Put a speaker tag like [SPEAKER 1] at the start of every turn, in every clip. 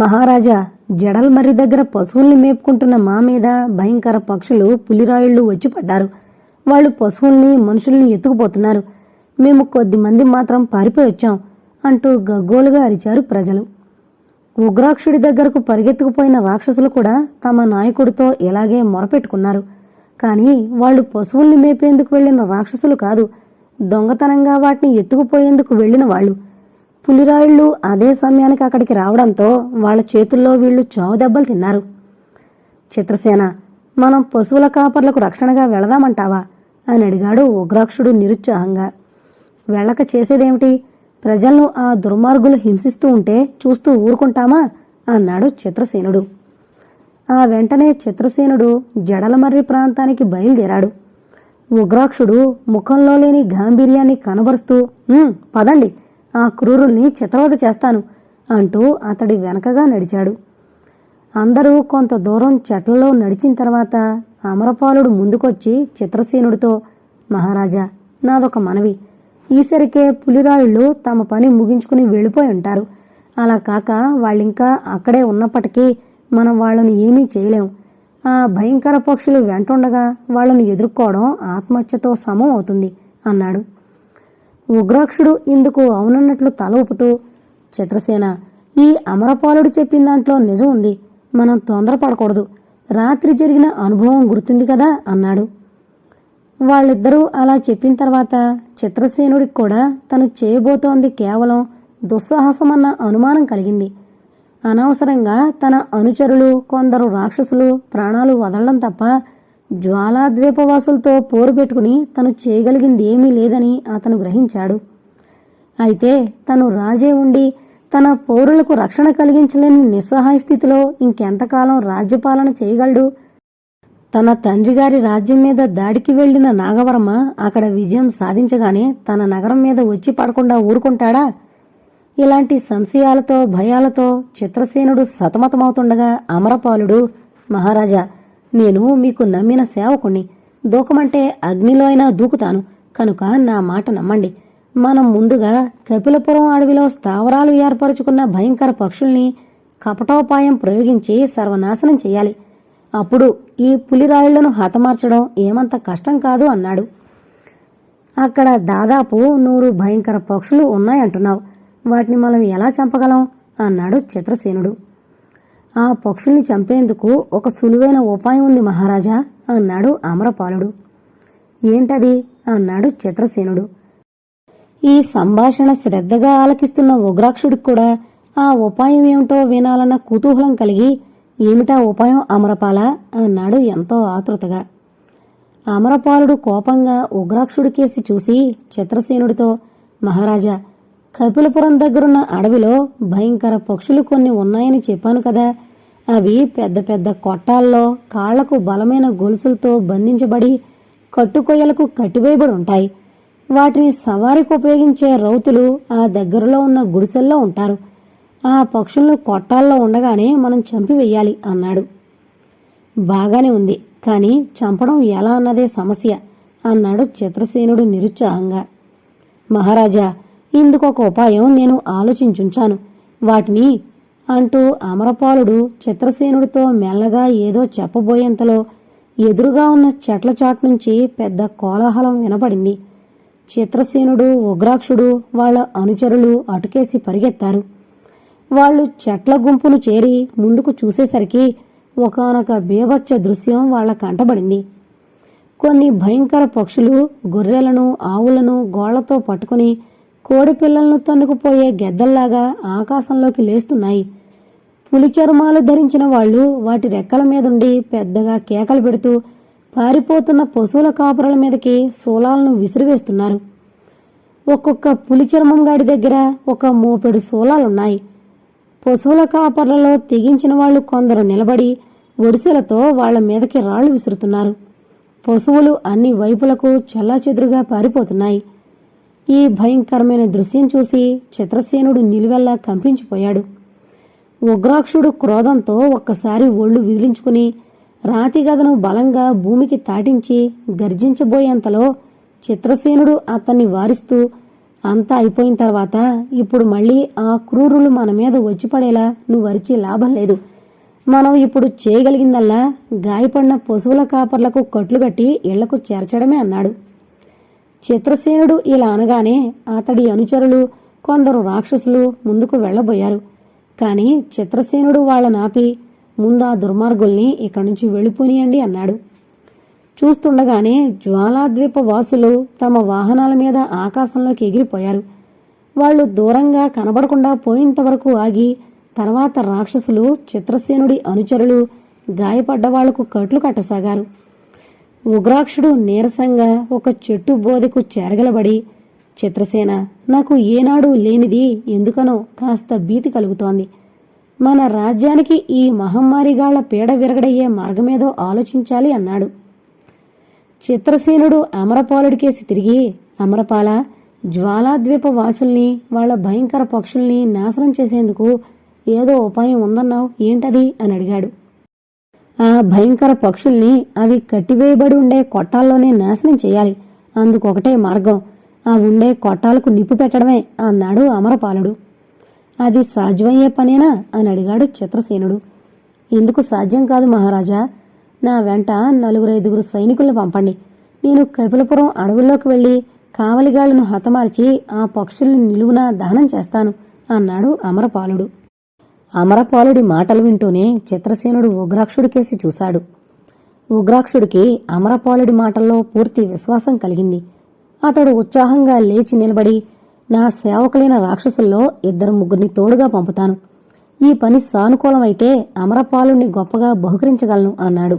[SPEAKER 1] మహారాజా జడల్మర్రి దగ్గర పశువుల్ని మేపుకుంటున్న మా మీద భయంకర పక్షులు పులిరాయుళ్ళు వచ్చి పడ్డారు. వాళ్ళు పశువుల్ని మనుషుల్ని ఎత్తుకుపోతున్నారు. మేము కొద్ది మంది మాత్రం పారిపోయి వచ్చాం అంటూ గగ్గోలుగా అరిచారు ప్రజలు. ఉగ్రాక్షుడి దగ్గరకు పరిగెత్తుకుపోయిన రాక్షసులు కూడా తమ నాయకుడితో ఇలాగే మొరపెట్టుకున్నారు. కానీ వాళ్ళు పశువుల్ని మేపేందుకు వెళ్ళిన రాక్షసులు కాదు దొంగతనంగా వాటిని ఎత్తుకుపోయేందుకు వెళ్ళిన వాళ్ళు. పులిరాయుళ్ళు అదే సమయానికి అక్కడికి రావడంతో వాళ్ళ చేతుల్లో వీళ్ళు చావు దెబ్బలు తిన్నారు. చిత్రసేన మనం పశువుల కాపర్లకు రక్షణగా వెళదామంటావా? అని అడిగాడు ఉగ్రాక్షుడు నిరుత్సాహంగా. వెళ్ళక చేసేదేమిటి? ప్రజలను ఆ దుర్మార్గులు హింసిస్తూ ఉంటే చూస్తూ ఊరుకుంటామా? అన్నాడు చిత్రసేనుడు ఆ వెంటనే చిత్రసేనుడు జడలమర్రి ప్రాంతానికి బయలుదేరాడు. ఉగ్రాక్షుడు ముఖంలో లేని గాంభీర్యాన్ని కనబరుస్తూ పదండి. ఆ క్రూరుల్ని చిత్రవద చేస్తాను అంటూ అతడి వెనకగా నడిచాడు. అందరూ కొంత దూరం చెట్లలో నడిచిన తర్వాత అమరపాలుడు ముందుకొచ్చి చిత్రసేనుడితో మహారాజా నాదొక మనవి. ఈసరికే పులిరాయుళ్ళు తమ పని ముగించుకుని వెళ్ళిపోయి ఉంటారు. అలా కాక వాళ్ళింకా అక్కడే ఉన్నప్పటికీ మనం వాళ్ళని ఏమీ చేయలేం. ఆ భయంకర పక్షులు వెంటుండగా వాళ్ళను ఎదుర్కోవడం ఆత్మహత్యతో సమం అవుతుంది అన్నాడు. ఉగ్రాక్షుడు ఇందుకు అవునన్నట్లు తల ఊపుతూ చిత్రసేన ఈ అమరపాలుడు చెప్పిన దాంట్లో నిజం ఉంది. మనం తొందరపడకూడదు. రాత్రి జరిగిన అనుభవం గుర్తుంది కదా అన్నాడు. వాళ్ళిద్దరూ అలా చెప్పిన తర్వాత చిత్రసేనుడికి కూడా తను చేయబోతోంది కేవలం దుస్సాహసమన్న అనుమానం కలిగింది. అనవసరంగా తన అనుచరులు కొందరు రాక్షసులు ప్రాణాలు వదలడం తప్ప జ్వాలాద్వీపవాసులతో పోరు పెట్టుకుని తను చేయగలిగింది ఏమీ లేదని అతను గ్రహించాడు. అయితే తను రాజే ఉండి తన పౌరులకు రక్షణ కలిగించలేని నిస్సహాయ స్థితిలో ఇంకెంతకాలం రాజ్యపాలన చేయగలడు? తన తండ్రి గారి రాజ్యం మీద దాడికి వెళ్ళిన నాగవర్మ అక్కడ విజయం సాధించగానే తన నగరం మీద వచ్చి పడకుండా ఊరుకుంటాడా? ఇలాంటి సంశయాలతో భయాలతో చిత్రసేనుడు సతమతమవుతుండగా అమరపాలుడు మహారాజా నేను మీకు నమ్మిన సేవకుణ్ణి. దూకమంటే అగ్నిలో అయినా దూకుతాను. కనుక నా మాట నమ్మండి. మనం ముందుగా కపిలపురం అడవిలో స్థావరాలు ఏర్పరచుకున్న భయంకర పక్షుల్ని కపటోపాయం ప్రయోగించి సర్వనాశనం చేయాలి. అప్పుడు ఈ పులిరాయుళ్ళను హతమార్చడం ఏమంత కష్టం కాదు అన్నాడు. అక్కడ దాదాపు నూరు భయంకర పక్షులు ఉన్నాయంటున్నావు. వాటిని మనం ఎలా చంపగలం? అన్నాడు చిత్రసేనుడు ఆ పక్షుల్ని చంపేందుకు ఒక సులువైన ఉపాయం ఉంది మహారాజా అన్నాడు అమరపాలుడు. ఏంటది? అన్నాడు చిత్రసేనుడు ఈ సంభాషణ శ్రద్ధగా ఆలకిస్తున్న ఉగ్రాక్షుడికి కూడా ఆ ఉపాయం ఏమిటో వినాలన్న కుతూహలం కలిగి ఏమిటా ఉపాయం అమరపాల? అన్నాడు ఎంతో ఆతృతగా. అమరపాలుడు కోపంగా ఉగ్రాక్షుడి కేసి చూసి చిత్రసేనుడితో మహారాజా కపిలపురం దగ్గరున్న అడవిలో భయంకర పక్షులు కొన్ని ఉన్నాయని చెప్పాను కదా. అవి పెద్ద పెద్ద కొట్టాల్లో కాళ్ళకు బలమైన గొలుసులతో బంధించబడి కట్టుకొయ్యలకు కట్టివేయబడి ఉంటాయి. వాటిని సవారికి ఉపయోగించే రౌతులు ఆ దగ్గరలో ఉన్న గుడిసెల్లో ఉంటారు. ఆ పక్షులను కొట్టాల్లో ఉండగానే మనం చంపివేయాలి అన్నాడు. బాగానే ఉంది కానీ చంపడం ఎలా అన్నదే సమస్య అన్నాడు చిత్రసేనుడు నిరుత్సాహంగా. మహారాజా ఇందుకొక ఉపాయం నేను ఆలోచించుంచాను. వాటిని అంటూ అమరపాలుడు చిత్రసేనుడితో మెల్లగా ఏదో చెప్పబోయేంతలో ఎదురుగా ఉన్న చెట్ల చాటు నుంచి పెద్ద కోలాహలం వినపడింది. చిత్రసేనుడు ఉగ్రాక్షుడు వాళ్ళ అనుచరులు అటుకేసి పరిగెత్తారు. వాళ్ళు చెట్ల గుంపును చేరి ముందుకు చూసేసరికి ఒకానొక బీభత్స దృశ్యం వాళ్ళ కంటబడింది. కొన్ని భయంకర పక్షులు గొర్రెలను ఆవులను గోళ్ళతో పట్టుకుని కోడి పిల్లలను తన్నుకుపోయే గెద్దల్లాగా ఆకాశంలోకి లేస్తున్నాయి. పులి చర్మాలు ధరించిన వాళ్ళు వాటి రెక్కల మీదుండి పెద్దగా కేకలు పెడుతూ పారిపోతున్న పశువుల కాపురాల మీదకి శూలాలను విసిరివేస్తున్నారు. ఒక్కొక్క పులి చర్మం గాడి దగ్గర ఒక మోపెడు శూలాలున్నాయి పశువుల కాపర్లలో తెగించిన వాళ్ళు కొందరు నిలబడి ఒడిసెలతో వాళ్ళ మీదకి రాళ్ళు విసురుతున్నారు. పశువులు అన్ని వైపులకు చెల్లాచెదురుగా పారిపోతున్నాయి. ఈ భయంకరమైన దృశ్యం చూసి చిత్రసేనుడు నిలువెల్లా కంపించిపోయాడు. ఉగ్రాక్షుడు క్రోధంతో ఒక్కసారి ఒళ్ళు విదిలించుకుని రాతి గదను బలంగా భూమికి తాటించి గర్జించబోయేంతలో చిత్రసేనుడు అతన్ని వారిస్తూ అంతా అయిపోయిన తర్వాత ఇప్పుడు మళ్ళీ ఆ క్రూరులు మన మీద వచ్చి పడేలా నువ్వు అరిచి లాభం లేదు. మనం ఇప్పుడు చేయగలిగిందల్లా గాయపడిన పశువుల కాపర్లకు కట్లు కట్టి ఇళ్ళకు చేర్చడమే అన్నాడు. చిత్రసేనుడు ఇలా అనగానే అతడి అనుచరులు కొందరు రాక్షసులు ముందుకు వెళ్ళబోయారు. కానీ చిత్రసేనుడు వాళ్ళనాపి ముందు ఆ దుర్మార్గుల్ని ఇక్కడి నుంచి వెళ్ళిపోనియండి అన్నాడు. చూస్తుండగానే జ్వాలాద్వీప వాసులు తమ వాహనాల మీద ఆకాశంలోకి ఎగిరిపోయారు. వాళ్ళు దూరంగా కనబడకుండా పోయేంతవరకు ఆగి తర్వాత రాక్షసులు చిత్రసేనుడి అనుచరులు గాయపడ్డ వాళ్ళకు కట్లు కట్టసాగారు. ఉగ్రాక్షుడు నీరసంగా ఒక చెట్టు బోదెకు చేరగలబడి చిత్రసేన నాకు ఏనాడు లేనిది ఎందుకనో కాస్త భీతి కలుగుతోంది. మన రాజ్యానికి ఈ మహమ్మారిగాళ్ళ పీడ విరగడయ్యే మార్గమేదో ఆలోచించాలి అన్నాడు. చిత్రసేనుడు అమరపాలుడికేసి తిరిగి అమరపాల జ్వాలాద్వీప వాసుల్ని వాళ్ళ భయంకర పక్షుల్ని నాశనం చేసేందుకు ఏదో ఉపాయం ఉందన్నావు ఏంటది? అని అడిగాడు. ఆ భయంకర పక్షుల్ని అవి కట్టివేయబడి ఉండే కొట్టాల్లోనే నాశనం చేయాలి. అందుకొకటే మార్గం. ఆ ఉండే కొట్టాలకు నిప్పు పెట్టడమే అన్నాడు అమరపాలుడు. అది సాధ్యమయ్యే పనేనా? అని అడిగాడు చిత్రసేనుడు ఎందుకు సాధ్యం కాదు మహారాజా. నా వెంట నలుగురు ఐదుగురు సైనికుల్ని పంపండి. నేను కపిలపురం అడవుల్లోకి వెళ్ళి కావలిగాళ్ళను హతమార్చి ఆ పక్షుల్ని నిలువున దహనం చేస్తాను అన్నాడు అమరపాలుడు. అమరపాలుడి మాటలు వింటూనే చిత్రసేనుడు ఉగ్రాక్షుడికేసి చూశాడు. ఉగ్రాక్షుడికి అమరపాలుడి మాటల్లో పూర్తి విశ్వాసం కలిగింది. అతడు ఉత్సాహంగా లేచి నిలబడి నా సేవకులైన రాక్షసుల్లో ఇద్దరు ముగ్గురిని తోడుగా పంపుతాను. ఈ పని సానుకూలమైతే అమరపాలుణ్ణి గొప్పగా బహుకరించగలను అన్నాడు.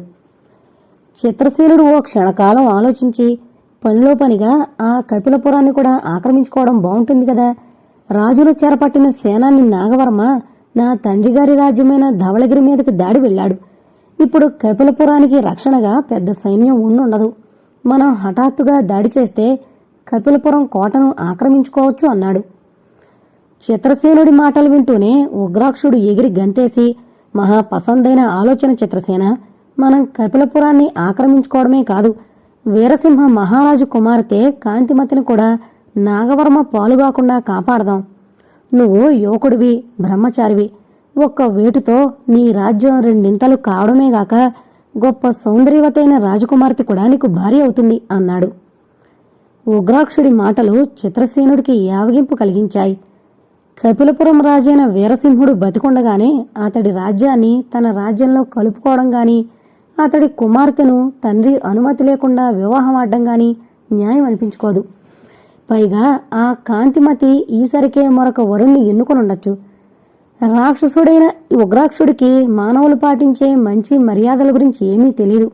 [SPEAKER 1] చిత్రసేనుడు ఓ క్షణకాలం ఆలోచించి పనిలో పనిగా ఆ కపిలపురాన్ని కూడా ఆక్రమించుకోవడం బాగుంటుంది కదా. రాజులు చేరపట్టిన సేనాని నాగవర్మ నా తండ్రి గారి రాజ్యమైన ధవళగిరి మీదకి దాడి వెళ్ళాడు. ఇప్పుడు కపిలపురానికి రక్షణగా పెద్ద సైన్యం ఉండుండదు. మనం హఠాత్తుగా దాడి చేస్తే కపిలపురం కోటను ఆక్రమించుకోవచ్చు అన్నాడు. చిత్రసేనుడి మాటలు వింటూనే ఉగ్రాక్షుడు ఎగిరి గంతేసి మహా పసందైన ఆలోచన చిత్రసేన మనం కపిలపురాన్ని ఆక్రమించుకోవడమే కాదు వీరసింహ మహారాజు కుమార్తె కాంతిమతిని కూడా నాగవర్మ పాలుగాకుండా కాపాడదాం. నువ్వు యువకుడివి బ్రహ్మచారివి. ఒక్క వేటుతో నీ రాజ్యం రెండింతలు కావడమేగాక గొప్ప సౌందర్యవతైన రాజకుమార్తె కూడా నీకు భార్య అవుతుంది అన్నాడు. ఉగ్రాక్షుడి మాటలు చిత్రసేనుడికి యావగింపు కలిగించాయి. కపిలపురం రాజైన వీరసింహుడు బతికొండగానే అతడి రాజ్యాన్ని తన రాజ్యంలో కలుపుకోవడం గాని అతడి కుమార్తెను తండ్రి అనుమతి లేకుండా వివాహం ఆడడం గాని న్యాయం అనిపించుకోదు పైగా ఆ కాంతిమతి ఈసరికే మరొక వరుణ్ణి ఎన్నుకొనుండొచ్చు రాక్షసుడైన ఉగ్రాక్షుడికి మానవులు పాటించే మంచి మర్యాదల గురించి ఏమీ తెలియదు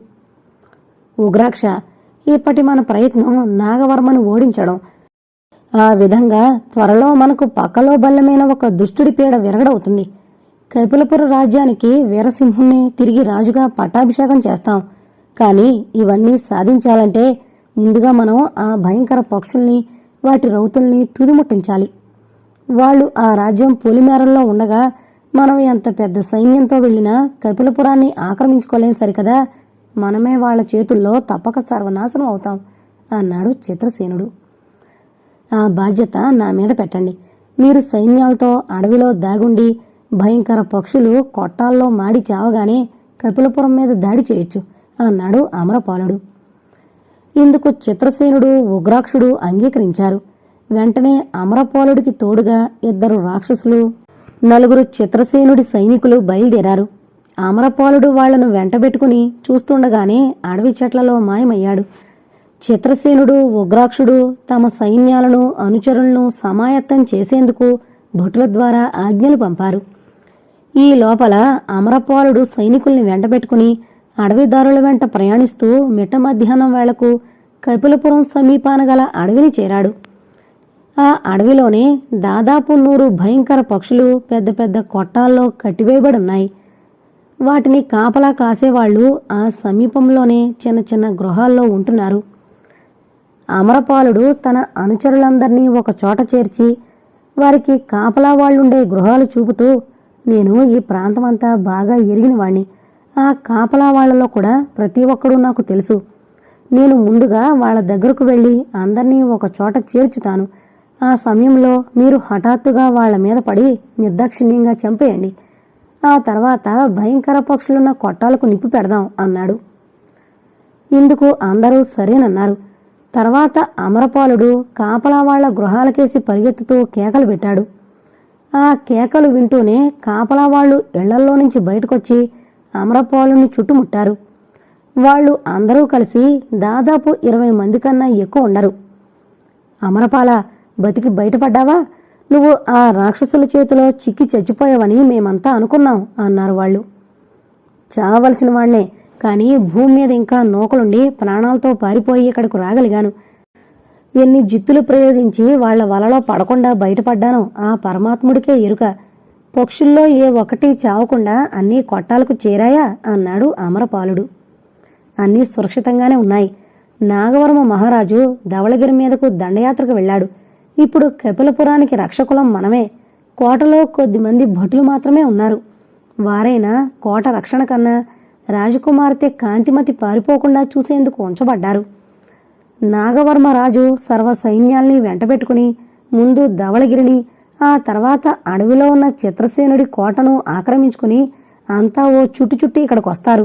[SPEAKER 1] ఉగ్రాక్ష ఇప్పటి మన ప్రయత్నం నాగవర్మను ఓడించడం. ఆ విధంగా త్వరలో మనకు పక్కలో బల్లమైన ఒక దుష్టుడి పీడ విరగడవుతుంది. కపిలపుర రాజ్యానికి వీరసింహుణ్ణి తిరిగి రాజుగా పట్టాభిషేకం చేస్తాం. కానీ ఇవన్నీ సాధించాలంటే ముందుగా మనం ఆ భయంకర పక్షుల్ని వాటి రౌతుల్ని తుదిముట్టించాలి వాళ్ళు ఆ రాజ్యం పొలిమేరల్లో ఉండగా మనం ఎంత పెద్ద సైన్యంతో వెళ్ళినా కపిలపురాన్ని ఆక్రమించుకోలేం సరికదా? మనమే వాళ్ళ చేతుల్లో తప్పక సర్వనాశనం అవుతాం అన్నాడు చిత్రసేనుడు. ఆ బాధ్యత నా మీద పెట్టండి. మీరు సైన్యాలతో అడవిలో దాగుండి భయంకర పక్షులు కొట్టాల్లో మాడి చావగానే కపిలపురం మీద దాడి చేయొచ్చు అన్నాడు అమరపాలుడు. ఇందుకు చిత్రసేనుడు ఉగ్రాక్షుడు అంగీకరించారు. వెంటనే అమరపాలుడికి తోడుగా ఇద్దరు రాక్షసులు నలుగురు చిత్రసేనుడి సైనికులు బయలుదేరారు. అమరపాలుడు వాళ్ళను వెంటబెట్టుకుని చూస్తుండగానే అడవి చెట్లలో మాయమయ్యాడు. చిత్రసేనుడు ఉగ్రాక్షుడు తమ సైన్యాలను అనుచరులను సమాయత్తం చేసేందుకు భటుల ద్వారా ఆజ్ఞలు పంపారు. ఈ లోపల అమరపాలుడు సైనికుల్ని వెంటబెట్టుకుని అడవిదారుల వెంట ప్రయాణిస్తూ మిట్ట మధ్యాహ్నం వేళకు కపిలపురం సమీపాన గల అడవిని చేరాడు. ఆ అడవిలోనే దాదాపు నూరు భయంకర పక్షులు పెద్ద పెద్ద కొట్టాల్లో కట్టివేయబడి ఉన్నాయి వాటిని కాపలా కాసేవాళ్ళు ఆ సమీపంలోనే చిన్న చిన్న గృహాల్లో ఉంటున్నారు. అమరపాలుడు తన అనుచరులందరినీ ఒక చోట చేర్చి వారికి కాపలా వాళ్ళుండే గృహాలు చూపుతూ నేను ఈ ప్రాంతమంతా బాగా ఎరిగిన వాణ్ణి ఆ కాపలా వాళ్ళలో కూడా ప్రతి ఒక్కడూ నాకు తెలుసు. నేను ముందుగా వాళ్ళ దగ్గరకు వెళ్ళి అందరినీ ఒక చోట చేర్చుతాను. ఆ సమయంలో మీరు హఠాత్తుగా వాళ్ళ మీద పడి నిర్దాక్షిణ్యంగా చంపేయండి. ఆ తర్వాత భయంకర పక్షులున్న కొట్టాలకు నిప్పు పెడదాం అన్నాడు. ఇందుకు అందరూ సరేనన్నారు. తర్వాత అమరపాలుడు కాపలా వాళ్ళ గృహాలకేసి పరిగెత్తుతూ కేకలు పెట్టాడు. ఆ కేకలు వింటూనే కాపలా వాళ్ళు ఇళ్ళల్లో నుంచి బయటకొచ్చి అమరపాలుని చుట్టుముట్టారు. వాళ్ళు అందరూ కలిసి దాదాపు ఇరవై మంది కన్నా ఎక్కువ ఉండరు. అమరపాల బతికి బయటపడ్డావా? నువ్వు ఆ రాక్షసుల చేతిలో చిక్కి చచ్చిపోయావని మేమంతా అనుకున్నాం అన్నారు వాళ్ళు. చావలసిన వాణ్ణే కానీ భూమి మీద ఇంకా నూకలుండి ప్రాణాలతో పారిపోయి ఇక్కడకు రాగలిగాను. ఎన్ని జిత్తులు ప్రయోగించి వాళ్ళ వలలో పడకుండా బయటపడ్డానో ఆ పరమాత్ముడికే ఎరుక. పక్షుల్లో ఏ ఒక్కటి చావకుండా అన్నీ కొట్టాలకు చేరాయా అన్నాడు అమరపాలుడు. అన్నీ సురక్షితంగానే ఉన్నాయి. నాగవర్మ మహారాజు ధవళగిరి మీదకు దండయాత్రకు వెళ్ళాడు. ఇప్పుడు కపిలపురానికి రక్షకులం మనమే. కోటలో కొద్దిమంది భటులు మాత్రమే ఉన్నారు. వారైనా కోట రక్షణ కన్నా రాజకుమార్తె కాంతిమతి పారిపోకుండా చూసేందుకు ఉంచబడ్డారు. నాగవర్మ రాజు సర్వ సైన్యాల్ని వెంటబెట్టుకుని ముందు ధవళగిరిని ఆ తర్వాత అడవిలో ఉన్న చిత్రసేనుడి కోటను ఆక్రమించుకుని అంతా ఓ చుట్టు చుట్టి ఇక్కడికి వస్తారు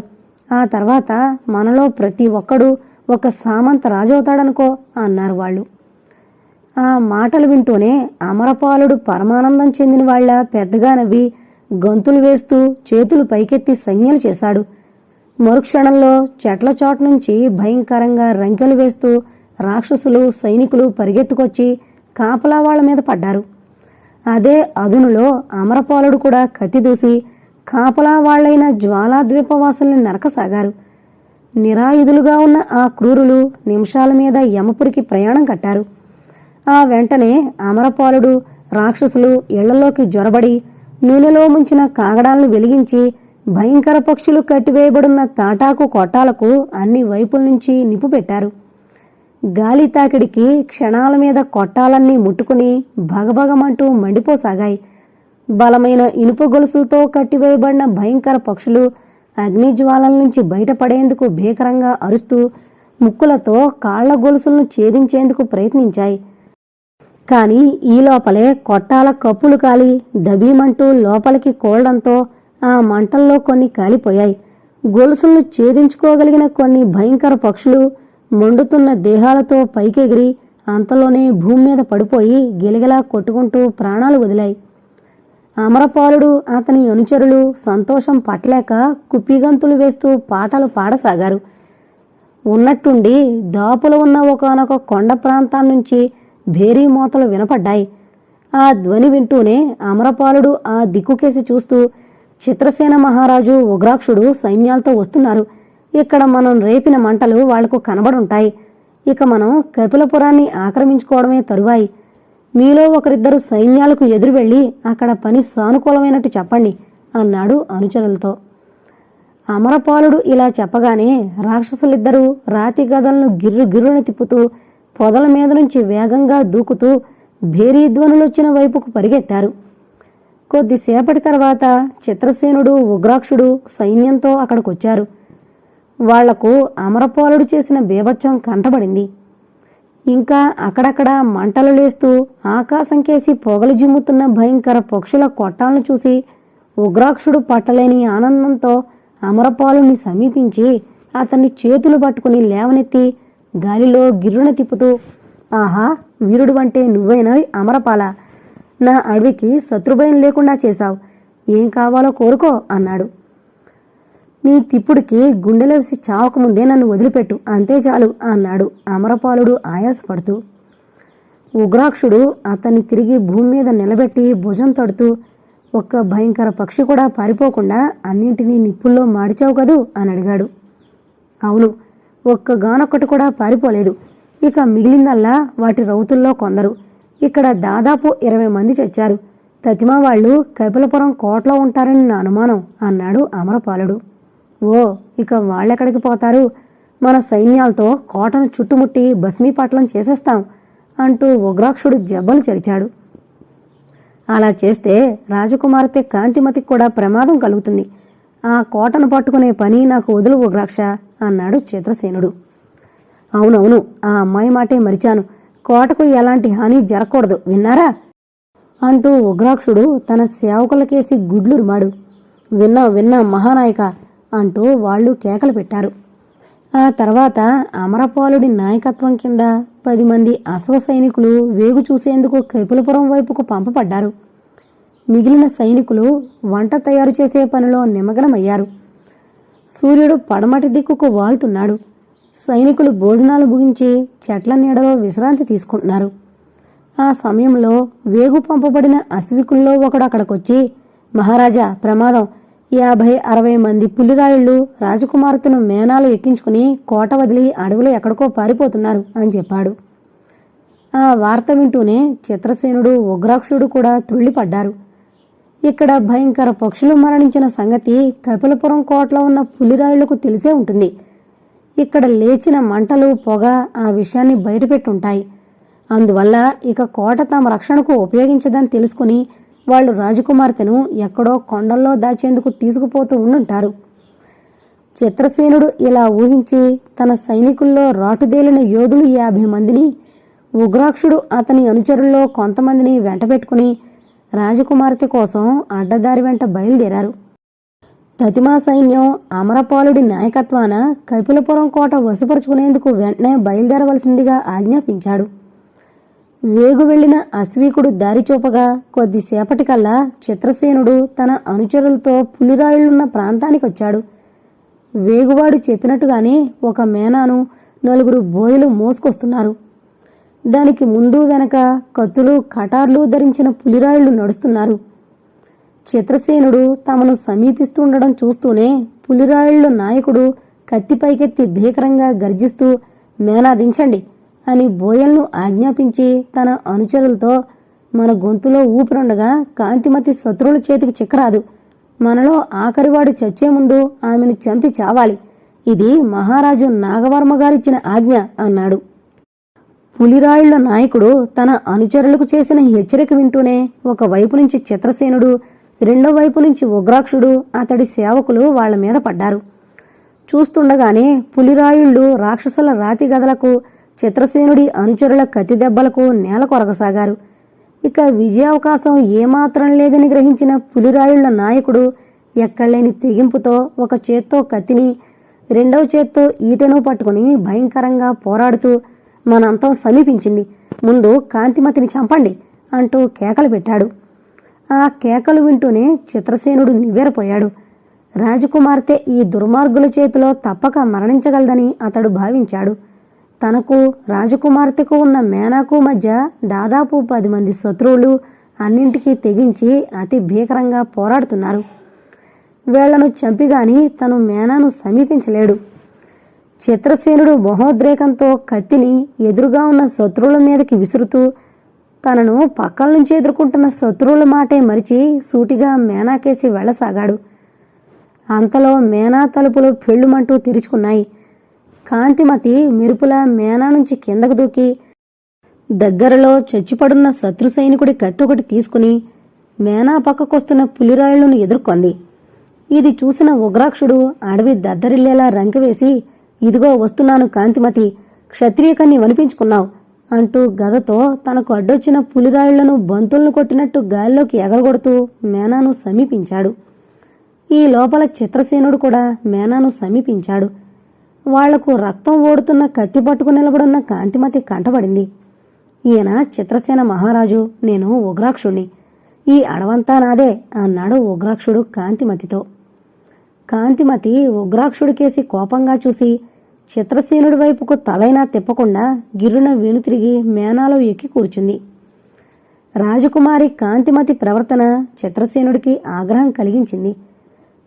[SPEAKER 1] ఆ తర్వాత మనలో ప్రతి ఒక్కడు ఒక సామంత రాజవుతాడనుకో అన్నారు వాళ్ళు. ఆ మాటలు వింటూనే అమరపాలుడు పరమానందం చెందిన వాళ్ళ పెద్దగా నవ్వి గంతులు వేస్తూ చేతులు పైకెత్తి సంజ్ఞలు చేశాడు. మరుక్షణంలో చెట్ల చోట నుంచి భయంకరంగా రంకెలు వేస్తూ రాక్షసులు సైనికులు పరిగెత్తుకొచ్చి కాపలా వాళ్ళ మీద పడ్డారు. అదే అదునులో అమరపాలుడు కూడా కత్తిదూసి కాపలా వాళ్ళైన జ్వాలాద్వీపవాసుల్ని నరకసాగారు. నిరాయుధులుగా ఉన్న ఆ క్రూరులు నిమిషాల మీద యమపురికి ప్రయాణం కట్టారు. ఆ వెంటనే అమరపాలుడు రాక్షసులు ఇళ్ళలోకి జొరబడి నూనెలో ముంచిన కాగడాలను వెలిగించి భయంకర పక్షులు కట్టివేయబడున్న తాటాకు కొట్టాలకు అన్ని వైపుల నుంచి నిప్పు పెట్టారు. గాలి తాకిడికి క్షణాల మీద కొట్టాలన్నీ ముట్టుకుని భగభగమంటూ మండిపోసాగాయి. బలమైన ఇనుప గొలుసులతో కట్టివేయబడిన భయంకర పక్షులు అగ్నిజ్వాలల నుంచి బయటపడేందుకు భీకరంగా అరుస్తూ ముక్కులతో కాళ్ళ గొలుసులను ఛేదించేందుకు ప్రయత్నించాయి. కాని ఈ లోపలే కొట్టాల కప్పులు కాలి దబీమంటూ లోపలికి కోల్డంతో ఆ మంటల్లో కొన్ని కాలిపోయాయి. గొలుసులను ఛేదించుకోగలిగిన కొన్ని భయంకర పక్షులు మండుతున్న దేహాలతో పైకెగిరి అంతలోనే భూమి మీద పడిపోయి గిలగిలా కొట్టుకుంటూ ప్రాణాలు వదిలాయి. అమరపాలుడు అతని అనుచరులు సంతోషం పట్టలేక కుప్పిగంతులు వేస్తూ పాటలు పాడసాగారు. ఉన్నట్టుండి దాపులు ఉన్న ఒకనొక కొండ ప్రాంతాన్నించి భేరీ మోతలు వినపడ్డాయి. ఆ ధ్వని వింటూనే అమరపాలుడు ఆ దిక్కుకేసి చూస్తూ చిత్రసేన మహారాజు ఉగ్రాక్షుడు సైన్యాలతో వస్తున్నారు. ఇక్కడ మనం రేపిన మంటలు వాళ్ళకు కనబడుంటాయి. ఇక మనం కపిలపురాన్ని ఆక్రమించుకోవడమే తరువాయి. మీలో ఒకరిద్దరు సైన్యాలకు ఎదురు వెళ్ళి అక్కడ పని సానుకూలమైనట్టు చెప్పండి అన్నాడు అనుచరులతో. అమరపాలుడు ఇలా చెప్పగానే రాక్షసులిద్దరూ రాతి గదలను గిర్రు గిర్రున తిప్పుతూ పొదల మీద నుంచి వేగంగా దూకుతూ భేరీధ్వనులొచ్చిన వైపుకు పరిగెత్తారు. కొద్దిసేపటి తర్వాత చిత్రసేనుడు ఉగ్రాక్షుడు సైన్యంతో అక్కడికొచ్చారు. వాళ్ళకు అమరపాలుడు చేసిన బీభత్సం కంటబడింది. ఇంకా అక్కడక్కడ మంటలు లేస్తూ ఆకాశం కేసి పొగలు జిమ్ముతున్న భయంకర పక్షుల కొట్టాలను చూసి ఉగ్రాక్షుడు పట్టలేని ఆనందంతో అమరపాలుని సమీపించి అతన్ని చేతులు పట్టుకుని లేవనెత్తి గాలిలో గిర్రున తిప్పుతూ ఆహా వీరుడు అంటే నువ్వైనా అమరపాల? నా అడవికి శత్రుభయం లేకుండా చేశావు. ఏం కావాలో కోరుకో అన్నాడు. నీ తిప్పుడికి గుండెలవిసి చావకముందే నన్ను వదిలిపెట్టు. అంతే చాలు అన్నాడు అమరపాలుడు ఆయాసపడుతూ. ఉగ్రాక్షుడు అతన్ని తిరిగి భూమి మీద నిలబెట్టి భుజం తడుతూ ఒక్క భయంకర పక్షి కూడా పారిపోకుండా అన్నింటినీ నిప్పుల్లో మాడిచావు కదూ? అని అడిగాడు. అవును ఒక్కగానొక్కటి కూడా పారిపోలేదు. ఇక మిగిలిందల్లా వాటి రౌతుల్లో కొందరు. ఇక్కడ దాదాపు ఇరవై మంది చచ్చారు. తతిమా వాళ్ళు కపిలపురం కోటలో ఉంటారని నా అనుమానం అన్నాడు అమరపాలుడు. ఓ ఇక వాళ్ళెక్కడికి పోతారు? మన సైన్యాలతో కోటను చుట్టుముట్టి భస్మీపట్లం చేసేస్తాం అంటూ ఉగ్రాక్షుడు జబ్బలు చరిచాడు. అలా చేస్తే రాజకుమార్తె కాంతిమతికి కూడా ప్రమాదం కలుగుతుంది. ఆ కోటను పట్టుకునే పని నాకు వదులు ఉగ్రాక్ష అన్నాడు చిత్రసేనుడు అవునవును ఆ అమ్మాయి మాటే మరిచాను. కోటకు ఎలాంటి హాని జరగకూడదు విన్నారా? అంటూ ఉగ్రాక్షుడు తన సేవకులకేసి గుడ్లురుమాడు విన్నా విన్నా మహానాయక. అంటూ వాళ్ళు కేకలు పెట్టారు. ఆ తర్వాత అమరపాలుడి నాయకత్వం కింద పది మంది అశ్వ సైనికులు వేగు చూసేందుకు కైపులపురం వైపుకు పంపబడ్డారు. మిగిలిన సైనికులు వంట తయారు చేసే పనిలో నిమగ్నమయ్యారు. సూర్యుడు పడమటి దిక్కుకు వాలుతున్నాడు సైనికులు భోజనాలు ముగించి చెట్ల నీడలో విశ్రాంతి తీసుకుంటున్నారు. ఆ సమయంలో వేగు పంపబడిన అశ్వికుల్లో ఒకడు అక్కడికొచ్చి మహారాజా ప్రమాదం. యాభై అరవై మంది పులిరాయుళ్ళు రాజకుమార్తెను మేనాలు ఎక్కించుకుని కోట వదిలి అడవిలో ఎక్కడికో పారిపోతున్నారు అని చెప్పాడు. ఆ వార్త వింటూనే చిత్రసేనుడు ఉగ్రాక్షుడు కూడా తుళ్ళిపడ్డారు ఇక్కడ భయంకర పక్షులు మరణించిన సంగతి కపిలపురం కోటలో ఉన్న పులిరాయులకు తెలిసే ఉంటుంది. ఇక్కడ లేచిన మంటలు పొగ ఆ విషయాన్ని బయటపెట్టుంటాయి. అందువల్ల ఇక కోట తమ రక్షణకు ఉపయోగించదని తెలుసుకుని వాళ్ళు రాజకుమార్తెను ఎక్కడో కొండల్లో దాచేందుకు తీసుకుపోతూ ఉండుంటారు. చిత్రసేనుడు ఇలా ఊహించి తన సైనికుల్లో రాటుదేలిన యోధులు యాభై మందిని ఉగ్రాక్షుడు అతని అనుచరుల్లో కొంతమందిని వెంటబెట్టుకుని రాజకుమార్తె కోసం అడ్డదారి వెంట బయలుదేరారు. తతిమా సైన్యం అమరపాలుడి నాయకత్వాన కపిలపురం కోట వశపరుచుకునేందుకు వెంటనే బయలుదేరవలసిందిగా ఆజ్ఞాపించాడు. వేగు వెళ్ళిన అశ్వీకుడు దారి చూపగా కొద్దిసేపటికల్లా చిత్రసేనుడు తన అనుచరులతో పులిరాయుళ్ళున్న ప్రాంతానికొచ్చాడు. వేగువాడు చెప్పినట్టుగానే ఒక మేనాను నలుగురు బోయలు మోసుకొస్తున్నారు. దానికి ముందు వెనక కత్తులు కటార్లు ధరించిన పులిరాయుళ్ళు నడుస్తున్నారు. చిత్రసేనుడు తమను సమీపిస్తుండడం చూస్తూనే పులిరాయుళ్ళ నాయకుడు కత్తి పైకెత్తి భీకరంగా గర్జిస్తూ మేనాదించండి అని బోయల్ను ఆజ్ఞాపించి తన అనుచరులతో మన గొంతులో ఊపిరుండగా కాంతిమతి శత్రువుల చేతికి చిక్కరాదు. మనలో ఆఖరివాడు చచ్చే ముందు ఆమెను చంపి చావాలి. ఇది మహారాజు నాగవర్మ గారిచ్చిన ఆజ్ఞ అన్నాడు. పులిరాయుళ్ళ నాయకుడు తన అనుచరులకు చేసిన హెచ్చరిక వింటూనే ఒక వైపు నుంచి చిత్రసేనుడు రెండో వైపు నుంచి ఉగ్రాక్షుడు అతడి సేవకులు వాళ్ళ మీద పడ్డారు. చూస్తుండగానే పులిరాయుళ్ళు రాక్షసుల రాతి గదలకు చిత్రసేనుడి అనుచరుల కత్తి దెబ్బలకు నేల కొరగసాగారు. ఇక విజయావకాశం ఏమాత్రం లేదని గ్రహించిన పులిరాయుళ్ళ నాయకుడు ఎక్కడలేని తెగింపుతో ఒక చేత్తో కత్తిని రెండవ చేత్తో ఈటెను పట్టుకుని భయంకరంగా పోరాడుతూ మనంతం సమీపించింది. ముందు కాంతిమతిని చంపండి అంటూ కేకలు పెట్టాడు. ఆ కేకలు వింటూనే చిత్రసేనుడు నివ్వెరపోయాడు. రాజకుమార్తె ఈ దుర్మార్గుల చేతిలో తప్పక మరణించగలదని అతడు భావించాడు. తనకు రాజకుమార్తెకు ఉన్న మేనాకు మధ్య దాదాపు పది మంది శత్రువులు అన్నింటికీ తెగించి అతి భీకరంగా పోరాడుతున్నారు. వీళ్ళను చంపిగాని తను మేనాను సమీపించలేడు. చిత్రసేనుడు మహోద్రేకంతో కత్తిని ఎదురుగా ఉన్న శత్రువుల మీదకి విసురుతూ తనను పక్కల నుంచి ఎదుర్కొంటున్న శత్రువుల మాటే మరిచి సూటిగా మేనాకేసి వెళ్ళసాగాడు. అంతలో మేనా తలుపులు పెళ్ళుమంటూ తెరుచుకున్నాయి. కాంతిమతి మెరుపుల మేనా నుంచి కిందకు దూకి దగ్గరలో చచ్చిపడున్న శత్రు సైనికుడి కత్తొకటి తీసుకుని మేనా పక్కకొస్తున్న పులిరాయులను ఎదుర్కొంది. ఇది చూసిన ఉగ్రాక్షుడు అడవి దద్దరిల్లేలా రంకెవేసి ఇదిగో వస్తున్నాను కాంతిమతి క్షత్రియకన్ని వనిపించుకున్నావు అంటూ గదతో తనకు అడ్డొచ్చిన పులిరాయుళ్ళను బంతులను కొట్టినట్టు గాల్లోకి ఎగరగొడుతూ మేనాను సమీపించాడు. ఈ లోపల చిత్రసేనుడు కూడా మేనాను సమీపించాడు. వాళ్ళకు రక్తం ఓడుతున్న కత్తి పట్టుకు నిలబడున్న కాంతిమతి కంటపడింది. ఈయన చిత్రసేన మహారాజు నేను ఉగ్రాక్షుణ్ణి. ఈ అడవంతా నాదే అన్నాడు ఉగ్రాక్షుడు కాంతిమతితో. కాంతిమతి ఉగ్రాక్షుడికేసి కోపంగా చూసి చిత్రసేనుడి వైపుకు తలైనా తిప్పకుండా గిర్రున వెనుతిరిగి మేనాలో ఎక్కి కూర్చుంది. రాజకుమారి కాంతిమతి ప్రవర్తన చిత్రసేనుడికి ఆగ్రహం కలిగించింది.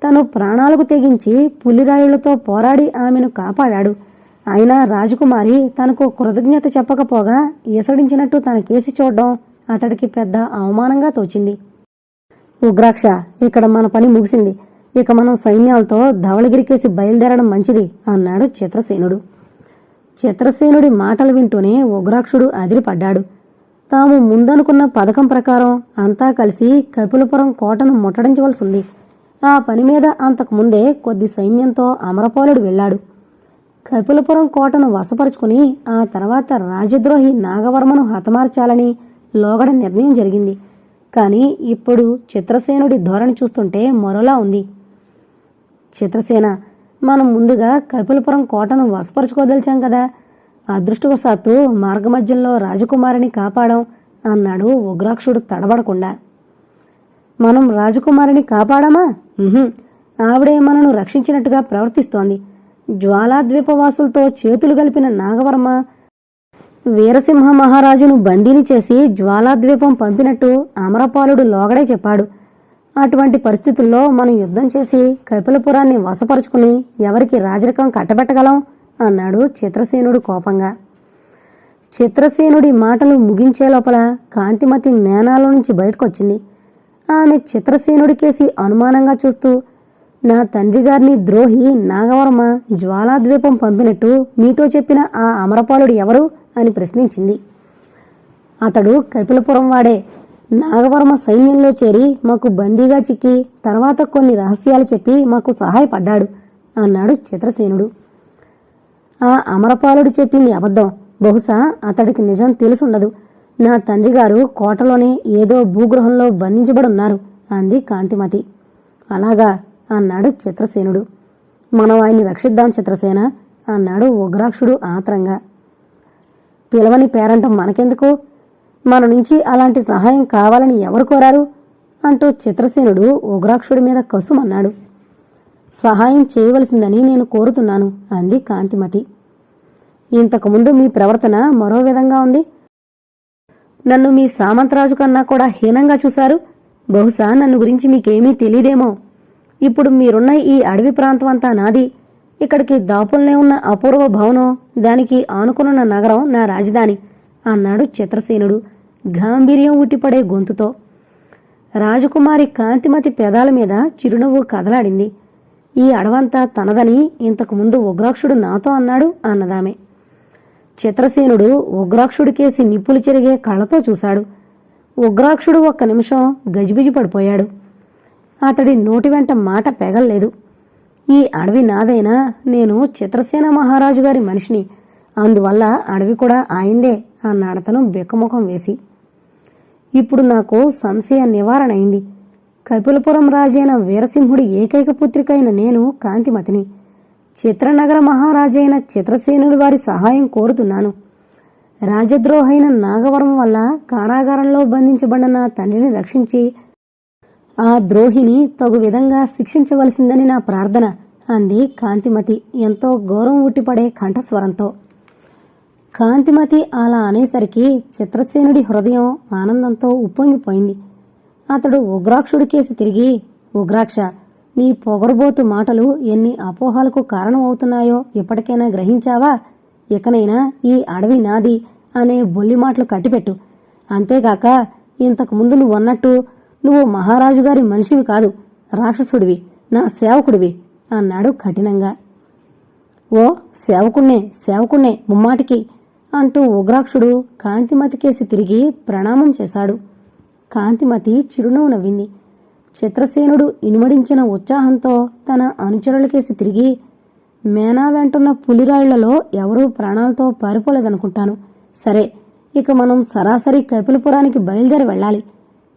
[SPEAKER 1] తను ప్రాణాలకు తెగించి పులిరాయులతో పోరాడి ఆమెను కాపాడాడు. అయినా రాజకుమారి తనకు కృతజ్ఞత చెప్పకపోగా ఈసడించినట్టు తన కేసి చూడడం అతడికి పెద్ద అవమానంగా తోచింది. ఉగ్రాక్ష ఇక్కడ మన పని ముగిసింది. ఇక మనం సైన్యాలతో ధవళగిరికేసి బయలుదేరడం మంచిది అన్నాడు చిత్రసేనుడు. చిత్రసేనుడి మాటలు వింటూనే ఉగ్రాక్షుడు అదిరిపడ్డాడు. తాము ముందనుకున్న పథకం ప్రకారం అంతా కలిసి కపిలపురం కోటను ముట్టడించవలసింది. ఆ పని మీద అంతకుముందే కొద్ది సైన్యంతో అమరపాలుడు వెళ్ళాడు. కపిలపురం కోటను వశపరుచుకుని ఆ తర్వాత రాజద్రోహి నాగవర్మను హతమార్చాలని లోగడ నిర్ణయం జరిగింది. కానీ ఇప్పుడు చిత్రసేనుడి ధోరణి చూస్తుంటే మరోలా ఉంది. చిత్రసేన మనం ముందుగా కపిలపురం కోటను వశపరుచుకోదలిచాం కదా. అదృష్టవశాత్తు మార్గమధ్యంలో రాజకుమారిని కాపాడాం అన్నాడు ఉగ్రాక్షుడు తడబడకుండా. మనం రాజకుమారిని కాపాడామా? ఆవిడే మనను రక్షించినట్టుగా ప్రవర్తిస్తోంది. జ్వాలాద్వీపవాసులతో చేతులు కలిపిన నాగవర్మ వీరసింహ మహారాజును బందీని చేసి జ్వాలాద్వీపం పంపినట్టు అమరపాలుడు లోగడే చెప్పాడు. అటువంటి పరిస్థితుల్లో మనం యుద్ధం చేసి కపిలపురాన్ని వశపరుచుకుని ఎవరికి రాజరికం కట్టబెట్టగలం? అన్నాడు చిత్రసేనుడు కోపంగా. చిత్రసేనుడి మాటలు ముగించే లోపల కాంతిమతి మేనాల నుంచి బయటకొచ్చింది. ఆమె చిత్రసేనుడికేసి అనుమానంగా చూస్తూ నా తండ్రి గారిని ద్రోహి నాగవర్మ జ్వాలాద్వీపం పంపినట్టు మీతో చెప్పిన ఆ అమరపాలుడు ఎవరు? అని ప్రశ్నించింది. అతడు కపిలపురం వాడే. నాగవర్మ సైన్యంలో చేరి మాకు బందీగా చిక్కి తర్వాత కొన్ని రహస్యాలు చెప్పి మాకు సహాయపడ్డాడు అన్నాడు చిత్రసేనుడు. ఆ అమరపాలుడు చెప్పింది అబద్ధం. బహుశా అతడికి నిజం తెలుసుండదు. నా తండ్రి గారు కోటలోనే ఏదో భూగృహంలో బంధించబడి ఉన్నారు అంది కాంతిమతి. అలాగా అన్నాడు చిత్రసేనుడు మనం ఆయన్ని రక్షిద్దాం చిత్రసేన అన్నాడు ఉగ్రాక్షుడు ఆత్రంగా. పిలవని పేరంటం మనకెందుకు? మన నుంచి అలాంటి సహాయం కావాలని ఎవరు కోరారు? అంటూ చిత్రసేనుడు ఉగ్రాక్షుడి మీద కసుమన్నాడు. సహాయం చేయవలసిందని నేను కోరుతున్నాను అంది కాంతిమతి. ఇంతకుముందు మీ ప్రవర్తన మరో విధంగా ఉంది. నన్ను మీ సామంతరాజు కన్నా కూడా హీనంగా చూశారు. బహుశా నన్ను గురించి మీకేమీ తెలియదేమో ఇప్పుడు మీరున్న ఈ అడవి ప్రాంతం అంతా నాది. ఇక్కడికి దాపుల్నే ఉన్న అపూర్వ భవనం దానికి ఆనుకునున్న నగరం నా రాజధాని అన్నాడు చిత్రసేనుడు గాంభీర్యం ఉట్టిపడే గొంతుతో. రాజకుమారి కాంతిమతి పెదాల మీద చిరునవ్వు కదలాడింది. ఈ అడవంతా తనదని ఇంతకుముందు ఉగ్రాక్షుడు నాతో అన్నాడు అన్నదామె. చిత్రసేనుడు ఉగ్రాక్షుడికేసి నిప్పులు చెరిగే కళ్ళతో చూశాడు. ఉగ్రాక్షుడు ఒక్క నిమిషం గజిబిజి పడిపోయాడు. అతడి నోటి వెంట మాట పెగల్లేదు. ఈ అడవి నాదైనా నేను చిత్రసేన మహారాజు గారి మనిషిని. అందువల్ల అడవి కూడా ఆయిందే అన్నాడతను బిక్కముఖం వేసి. ఇప్పుడు నాకు సంశయ నివారణ అయింది. కపిలపురం రాజైన వీరసింహుడి ఏకైక పుత్రిక అయిన నేను కాంతిమతిని. చిత్రనగర మహారాజైన చిత్రసేనుడి వారి సహాయం కోరుతున్నాను. రాజద్రోహైన నాగవరం వల్ల కారాగారంలో బంధించబడిన నా తండ్రిని రక్షించి ఆ ద్రోహిని తగు విధంగా శిక్షించవలసిందని నా ప్రార్థన అంది కాంతిమతి ఎంతో గౌరవం ఉట్టిపడే కంఠస్వరంతో. కాంతిమతి అలా అనేసరికి చిత్రసేనుడి హృదయం ఆనందంతో ఉప్పొంగిపోయింది. అతడు ఉగ్రాక్షుడి కేసి తిరిగి ఉగ్రాక్ష నీ పొగరుబోతు మాటలు ఎన్ని అపోహలకు కారణమవుతున్నాయో ఇప్పటికైనా గ్రహించావా? ఇకనైనా ఈ అడవి నాది అనే బొల్లి మాటలు కట్టిపెట్టు. అంతేగాక ఇంతకు ముందు నువ్వు అన్నట్టు నువ్వు మహారాజు గారి మనిషివి కాదు రాక్షసుడివి నా సేవకుడివి అన్నాడు కఠినంగా. ఓ సేవకుణ్ణే సేవకుణ్ణే ముమ్మాటికి అంటూ ఉగ్రాక్షుడు కాంతిమతి కేసి తిరిగి ప్రణామం చేశాడు. కాంతిమతి చిరునవ్వు నవ్వింది. చిత్రసేనుడు ఇనుమడించిన ఉత్సాహంతో తన అనుచరులకేసి తిరిగి మేనా వెంటున్న పులిరాళ్ళలో ఎవరూ ప్రాణాలతో పారిపోలేదనుకుంటాను. సరే ఇక మనం సరాసరి కపిలపురానికి బయలుదేరి వెళ్ళాలి.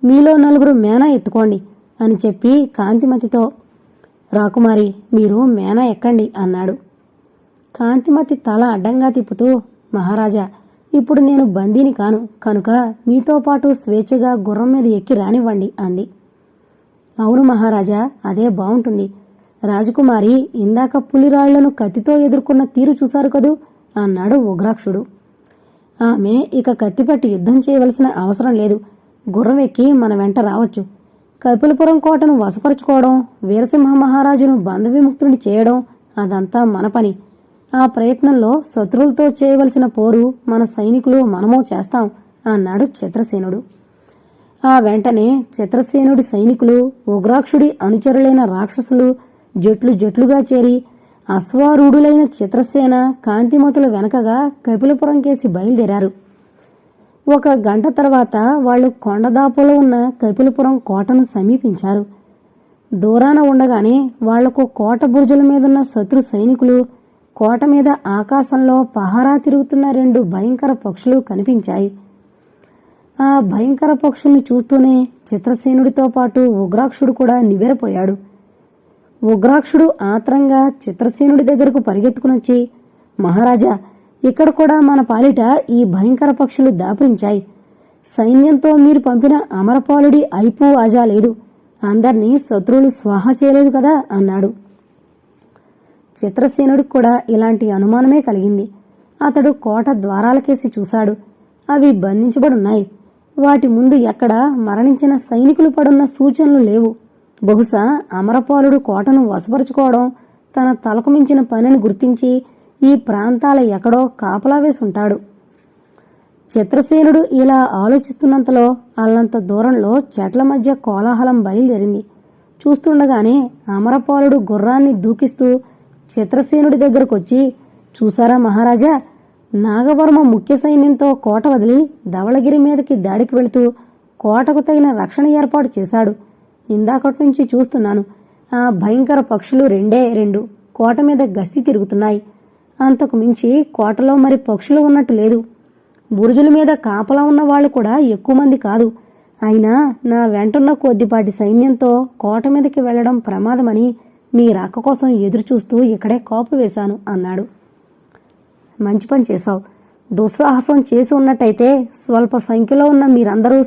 [SPEAKER 1] మీలో నలుగురు మేనా ఎత్తుకోండి అని చెప్పి కాంతిమతితో రాకుమారి మీరు మేనా ఎక్కండి అన్నాడు. కాంతిమతి తల అడ్డంగా తిప్పుతూ మహారాజా ఇప్పుడు నేను బందీని కాను. కనుక మీతో పాటు స్వేచ్ఛగా గుర్రం మీద ఎక్కి రానివ్వండి అంది. అవును మహారాజా అదే బావుంటుంది. రాజకుమారి ఇందాక పులిరాళ్ళను కత్తితో ఎదుర్కొన్న తీరు చూశారు కదూ? అన్నాడు ఉగ్రాక్షుడు. ఆమె ఇక కత్తిపట్టి యుద్ధం చేయవలసిన అవసరం లేదు. గుర్రం ఎక్కి మన వెంట రావచ్చు. కపిలపురం కోటను వశపరుచుకోవడం వీరసింహ మహారాజును బంధవిముక్తుని చేయడం అదంతా మన పని. ఆ ప్రయత్నంలో శత్రువులతో చేయవలసిన పోరు మన సైనికులు మనమో చేస్తాం అన్నాడు చిత్రసేనుడు ఆ వెంటనే చిత్రసేనుడి సైనికులు ఉగ్రాక్షుడి అనుచరులైన రాక్షసులు జట్లు జట్లుగా చేరి అశ్వారూఢులైన చిత్రసేన కాంతిమతుల వెనకగా కపిలపురం కేసి బయలుదేరారు. ఒక గంట తర్వాత వాళ్ళు కొండదాపులో ఉన్న కపిలపురం కోటను సమీపించారు. దూరాన ఉండగానే వాళ్ళకు కోట బురుజుల మీదున్న శత్రు సైనికులు కోట మీద ఆకాశంలో పహారా తిరుగుతున్న రెండు భయంకర పక్షులు కనిపించాయి. ఆ భయంకర పక్షుల్ని చూస్తూనే చిత్రసేనుడితో పాటు ఉగ్రాక్షుడు కూడా నివ్వెరపోయాడు. ఉగ్రాక్షుడు ఆత్రంగా చిత్రసేనుడి దగ్గరకు పరిగెత్తుకునొచ్చి మహారాజా ఇక్కడ కూడా మన పాలిట ఈ భయంకర పక్షులు దాపురించాయి. సైన్యంతో మీరు పంపిన అమరపాలుడి అయిపు ఆజా లేదు. అందర్నీ శత్రువులు స్వాహా చేయలేదు కదా అన్నాడు. చిత్రసేనుడికి కూడా ఇలాంటి అనుమానమే కలిగింది. అతడు కోట ద్వారాలకేసి చూశాడు. అవి బంధించబడున్నాయి. వాటి ముందు ఎక్కడ మరణించిన సైనికులు పడున్న సూచనలు లేవు. బహుశా అమరపాలుడు కోటను వశపరుచుకోవడం తన తలకు మించిన పనిని గుర్తించి ఈ ప్రాంతాల ఎక్కడో కాపలా వేసి ఉంటాడు చిత్రసేనుడు ఇలా ఆలోచిస్తున్నంతలో అల్లంత దూరంలో చెట్ల మధ్య కోలాహలం బయలుదేరింది. చూస్తుండగానే అమరపాలుడు గుర్రాన్ని దూకిస్తూ చిత్రసేనుడి దగ్గరకొచ్చి చూసారా మహారాజా నాగవర్మ ముఖ్య సైన్యంతో కోట వదిలి ధవళగిరి మీదకి దాడికి వెళుతూ కోటకు తగిన రక్షణ ఏర్పాటు చేశాడు. ఇందాకటి నుంచి చూస్తున్నాను. ఆ భయంకర పక్షులు రెండే రెండు. కోట మీద గస్తీ తిరుగుతున్నాయి. అంతకు మించి కోటలో మరి పక్షులు ఉన్నట్టు లేదు. బురుజుల మీద కాపలా ఉన్న వాళ్ళు కూడా ఎక్కువ మంది కాదు. అయినా నా వెంటున్న కొద్దిపాటి సైన్యంతో కోట మీదకి వెళ్ళడం ప్రమాదమని మీ రాక కోసం ఎదురుచూస్తూ ఇక్కడే కాపు వేశాను అన్నాడు. మంచి పని చేశావు. దుస్సాహసం చేసి ఉన్నట్టయితే స్వల్ప సంఖ్యలో ఉన్న మీరందరూ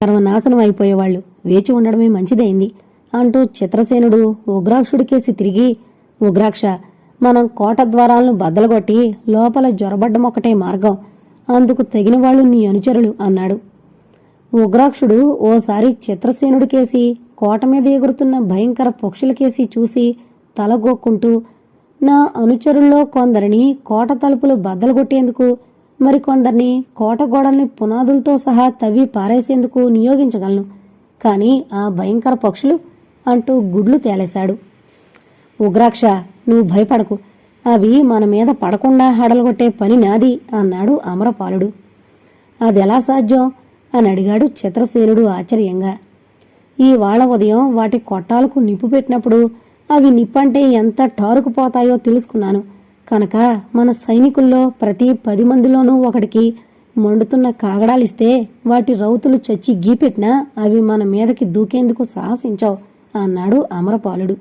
[SPEAKER 1] సర్వనాశనం అయిపోయేవాళ్ళు. వేచి ఉండడమే మంచిదైంది అంటూ చిత్రసేనుడు ఉగ్రాక్షుడికేసి తిరిగి ఉగ్రాక్ష మనం కోట ద్వారాలను బద్దలగొట్టి లోపల జ్వరబడ్డం ఒకటే మార్గం. అందుకు తగిన వాళ్ళు నీ అనుచరులు అన్నాడు. ఉగ్రాక్షుడు ఓసారి చిత్రసేనుడికేసి కోట మీద ఎగురుతున్న భయంకర పక్షులకేసి చూసి తలగొక్కుంటూ నా అనుచరుల్లో కొందరిని కోట తలుపులు బద్దలుగొట్టేందుకు మరికొందరిని కోట గోడల్ని పునాదులతో సహా తవ్వి పారేసేందుకు నియోగించగలను. కానీ ఆ భయంకర పక్షులు అంటూ గుడ్లు తేలేశాడు. ఉగ్రాక్ష నువ్వు భయపడకు. అవి మన మీద పడకుండా హడలగొట్టే పని నాది అన్నాడు అమరపాలుడు. అదెలా సాధ్యం? అని అడిగాడు చిత్రసేనుడు ఆశ్చర్యంగా. ఈ వాళ్ళ ఉదయం వాటి కొట్టాలకు నిప్పు పెట్టినప్పుడు అవి నిప్పంటే ఎంత టారుకుపోతాయో తెలుసుకున్నాను. కనుక మన సైనికుల్లో ప్రతి పది మందిలోనూ ఒకడికి మండుతున్న కాగడాలిస్తే వాటి రౌతులు చచ్చి గీపెట్టినా అవి మన మీదకి దూకేందుకు సాహసించావు అన్నాడు అమరపాలుడు.